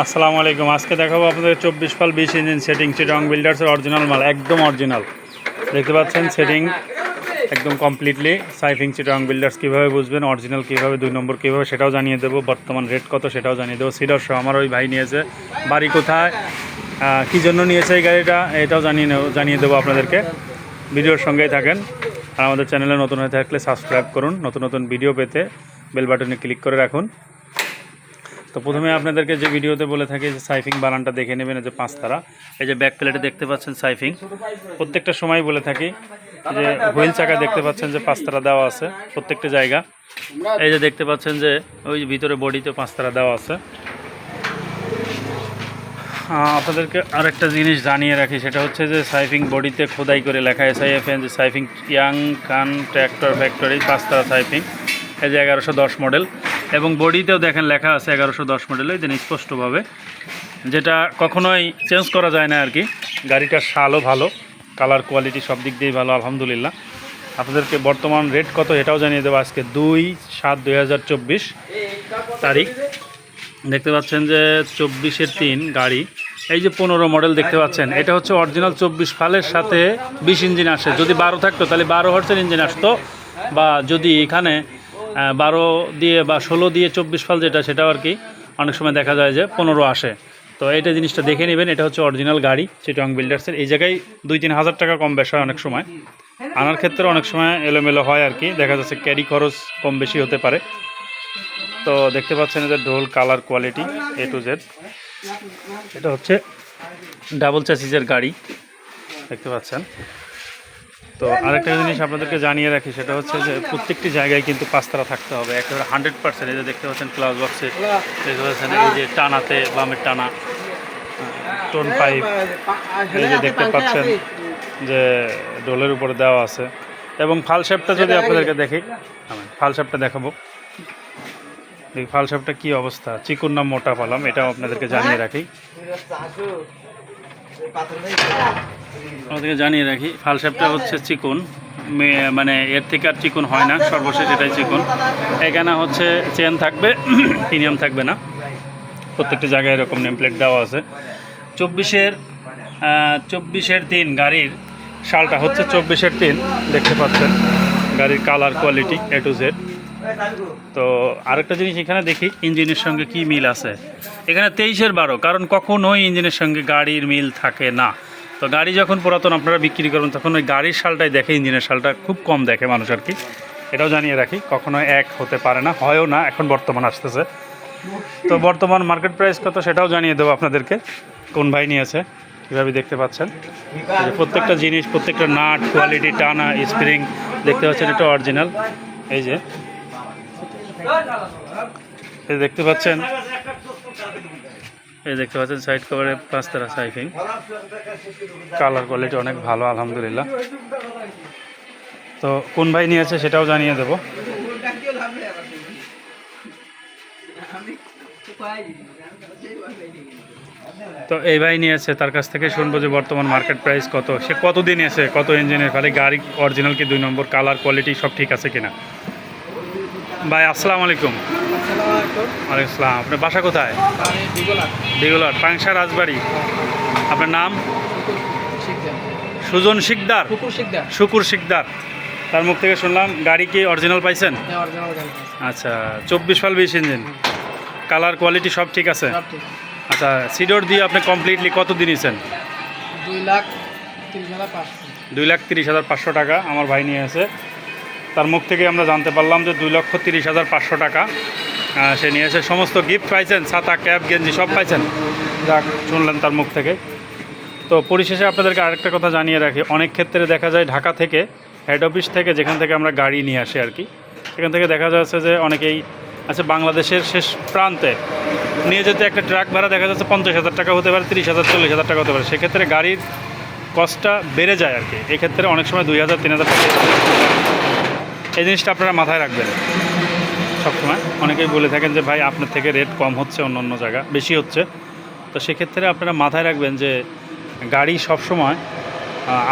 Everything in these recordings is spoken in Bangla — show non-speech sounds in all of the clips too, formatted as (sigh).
আসসালামু আলাইকুম। আজকে দেখাবো আপনাদের চব্বিশ পাল বিশ ইঞ্জিন সেটিং চিটং বিল্ডার্সের অরিজিনাল মাল, একদম অরিজিনাল দেখতে পাচ্ছেন সেটিং একদম কমপ্লিটলি সাইফিং চিটং বিল্ডার্স কীভাবে বুঝবেন অরিজিনাল কীভাবে, দুই নম্বর কীভাবে সেটাও জানিয়ে দেবো। বর্তমান রেট কত সেটাও জানিয়ে দেবো। সিডর আমার ওই ভাই নিয়েছে। বাড়ি কোথায়? কী জন্য নিয়েছে এই গাড়িটা? এটাও জানিয়ে জানিয়ে দেবো আপনাদেরকে। ভিডিওর সঙ্গেই থাকেন। আর আমাদের চ্যানেলে নতুন হয়ে থাকলে সাবস্ক্রাইব করুন। নতুন নতুন ভিডিও পেতে বেল বাটনে ক্লিক করে রাখুন। তো প্রথমে আপনাদেরকে যে ভিডিওতে বলে থাকি যে সাইফিং বানানটা দেখে নেবেন যে পাঁচতারা। এই যে ব্যাক প্লেটে দেখতে পাচ্ছেন সাইফিং। প্রত্যেকটা সময় বলে থাকি যে হুইল চাকা দেখতে পাচ্ছেন যে পাঁচতারা দেওয়া আছে প্রত্যেকটা জায়গা। এই যে দেখতে পাচ্ছেন যে ওই ভিতরে বডিতে পাঁচতারা দেওয়া আছে। আপনাদেরকে আরেকটা জিনিস জানিয়ে রাখি, সেটা হচ্ছে যে সাইফিং বডিতে খোদাই করে লেখা S S I F N যে সাইফিং ইয়াং কান ট্র্যাক্টর ফ্যাক্টরি, পাঁচতারা সাইফিং। এই যে এগারোশো দশ মডেল। এবং বডিতেও দেখেন লেখা আছে এগারোশো দশ মডেলে দেন স্পষ্টভাবে। যেটা কখনোই চেঞ্জ করা যায় না আর কি গাড়িটার শালও ভালো কালার কোয়ালিটি সব দিক দিয়েই ভালো, আলহামদুলিল্লাহ। আপনাদেরকে বর্তমান রেট কত এটাও জানিয়ে দেবো আজকে দুই সাত দুই তারিখ। দেখতে পাচ্ছেন যে চব্বিশের তিন গাড়ি। এই যে পনেরো মডেল দেখতে পাচ্ছেন, এটা হচ্ছে অরিজিনাল চব্বিশ ফালের সাথে বিশ ইঞ্জিন আসে। যদি বারো থাকতো, তাহলে বারো হর্সের ইঞ্জিন আসতো। বা যদি এখানে বারো দিয়ে বা ষোলো দিয়ে চব্বিশ ফাল যেটা, সেটাও আর কি অনেক সময় দেখা যায় যে পনেরো আসে। তো এইটা জিনিসটা দেখে নেবেন, এটা হচ্ছে অরিজিনাল গাড়ি চিটং বিল্ডার্সের এই জায়গায় দুই তিন হাজার টাকা কম বেশ হয় অনেক সময়। আনার ক্ষেত্রে অনেক সময় এলোমেলো হয় আর কি, দেখা যাচ্ছে ক্যারি খরচ কম বেশি হতে পারে। তো দেখতে পাচ্ছেন এদের ঢোল colour quality A to Z এটা হচ্ছে ডাবল চ্যাসিসের গাড়ি, দেখতে পাচ্ছেন। তো আরেকটা জিনিস আপনাদেরকে জানিয়ে রাখি সেটা হচ্ছে যে প্রত্যেকটি জায়গায় কিন্তু পাঁচতারা থাকতে হবে একেবারে হান্ড্রেড পার্সেন্ট এই যে দেখতে পাচ্ছেন ক্লাস বক্সে দেখতে পাচ্ছেন এই যে টানাতে বামের টানা টোন পাইপ এই যে দেখতে পাচ্ছেন যে ডোলের উপরে দেওয়া আছে। এবং ফাল শেপটা যদি আপনাদেরকে দেখি আমি ফাল শেপটা দেখাবো। এই ফাল শেপটা কী অবস্থা? চিকুন না মোটা পালাম এটাও আপনাদেরকে জানিয়ে রাখি। আমাদেরকে জানিয়ে রাখি, ফাল শেপটা হচ্ছে চিকুন। মানে এর থেকে আর চিকুন হয় না, সর্বশেষ এটাই চিকুন। এখানে হচ্ছে চেন থাকবে (coughs) প্রিমিয়াম থাকবে না। প্রত্যেকটা জায়গায় এরকম নেম প্লেট দেওয়া আছে। চব্বিশের চব্বিশের তিন গাড়ির শালটা হচ্ছে চব্বিশের তিন দেখতে পাচ্ছেন। গাড়ির colour quality A to Z তো আরেকটা জিনিস এখানে দেখি, ইঞ্জিনের সঙ্গে কি মিল আছে? এখানে তেইশের বারো, কারণ কখনোই ইঞ্জিনের সঙ্গে গাড়ির মিল থাকে না। তো গাড়ি যখন পুরাতন আপনারা বিক্রি করবেন, তখন ওই গাড়ির শালটাই দেখে, ইঞ্জিনের শালটা খুব কম দেখে মানুষ আর কি। এটাও জানিয়ে রাখি, কখনো এক হতে পারে না, হয়ও না, এখন বর্তমান আসতেছে। তো বর্তমান মার্কেট প্রাইস কত সেটাও জানিয়ে দেবো আপনাদেরকে, কোন ভাই নিয়েছে, কীভাবে দেখতে পাচ্ছেন? প্রত্যেকটা জিনিস, প্রত্যেকটা নাট কোয়ালিটি টানা স্প্রিং দেখতে পাচ্ছেন এটা অরিজিনাল এই যে দেখতে পাচ্ছেন এই দেখতে পাচ্ছেন সাইড কভারে পাঁচতারা সাইফিং কালার কোয়ালিটি অনেক ভালো, আলহামদুলিল্লাহ। তো কোন ভাই নিয়েছে সেটাও জানিয়ে দেবো। তো এই ভাই নিয়েছে, তার কাছ থেকে শুনব যে বর্তমান মার্কেট প্রাইস কত। সে কত দিন এসে কত ইঞ্জিনের খালি গাড়ি অরিজিনাল কি দুই নম্বর কালার কোয়ালিটি সব ঠিক আছে কিনা। ভাই, আসসালামু আলাইকুম। ওয়ালাইকুম আসসালাম আপনার বাসা কোথায়? দিগুলার পাংশা রাজবাড়ি। আপনার নাম? সুজন শিকদার। শুকুর শিকদার। তার মুখ থেকে শুনলাম গাড়ি কি অরিজিনাল পাইছেন? আচ্ছা চব্বিশ ফাল বিশ ইঞ্জিন। কালার কোয়ালিটি সব ঠিক আছে? আচ্ছা সিডোর দিয়ে আপনি কমপ্লিটলি কত দিন দুই লাখ তিরিশ হাজার পাঁচশো। দুই লাখ তিরিশ হাজার পাঁচশো টাকা আমার ভাই নিয়ে আছে। তার মুখ থেকে আমরা জানতে পারলাম যে দুই লক্ষ তিরিশ হাজার পাঁচশো টাকা। সে নিয়ে এসে সমস্ত গিফট পাইছেন, ছাতা ক্যাব গেঞ্জি সব পাইছেন। যাক শুনলেন তার মুখ থেকে। তো পরিশেষে আপনাদেরকে আরেকটা কথা জানিয়ে রাখি। অনেক ক্ষেত্রে দেখা যায় ঢাকা থেকে হেড অফিস থেকে যেখান থেকে আমরা গাড়ি নিয়ে আসি আর কি, সেখান থেকে দেখা যাচ্ছে যে অনেকেই আছে বাংলাদেশের শেষ প্রান্তে। নিয়ে যেতে একটা ট্রাক ভাড়া দেখা যাচ্ছে পঞ্চাশ হাজার টাকা হতে পারে, তিরিশ হাজার, চল্লিশ হাজার টাকা হতে পারে। সেক্ষেত্রে গাড়ির কস্টটা বেড়ে যায় আর কি। এক্ষেত্রে অনেক সময় দুই হাজার, তিন হাজার টাকা এই জিনিসটা আপনারা মাথায় রাখবেন। সবসময়। অনেকেই বলে থাকেন যে ভাই আপনার থেকে রেট কম হচ্ছে অন্য অন্য জায়গা বেশি হচ্ছে। তো সেক্ষেত্রে আপনারা মাথায় রাখবেন যে গাড়ি সবসময়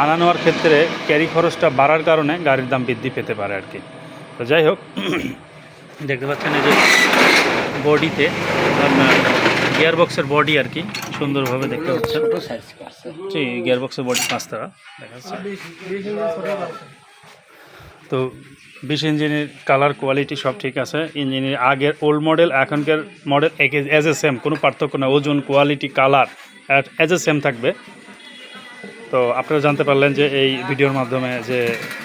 আনা নেওয়ার ক্ষেত্রে ক্যারি খরচটা বাড়ার কারণে গাড়ির দাম বৃদ্ধি পেতে পারে আর কি তো যাই হোক (clears throat) দেখতে পাচ্ছেন এই যে বডিতে আপনার গিয়ারবক্সের বডি আর কি সুন্দরভাবে দেখতে পাচ্ছেন। জি গিয়ারবক্সের বডি পাঁচতারা দেখা যাচ্ছে বিশ বিশ ইঞ্চি ছোট আছে তো বিশ ইঞ্জিনের কালার কোয়ালিটি সব ঠিক আছে। ইঞ্জিনের আগের ওল্ড মডেল এখনকার মডেল এজ এ সেম কোনো পার্থক্য না ওজন quality colour as a same থাকবে। তো আপনারা জানতে পারলেন যে এই ভিডিওর মাধ্যমে যে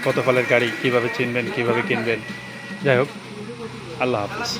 কত ফলের গাড়ি কীভাবে চিনবেন, কীভাবে কিনবেন। যাই হোক, আল্লাহ হাফিজ।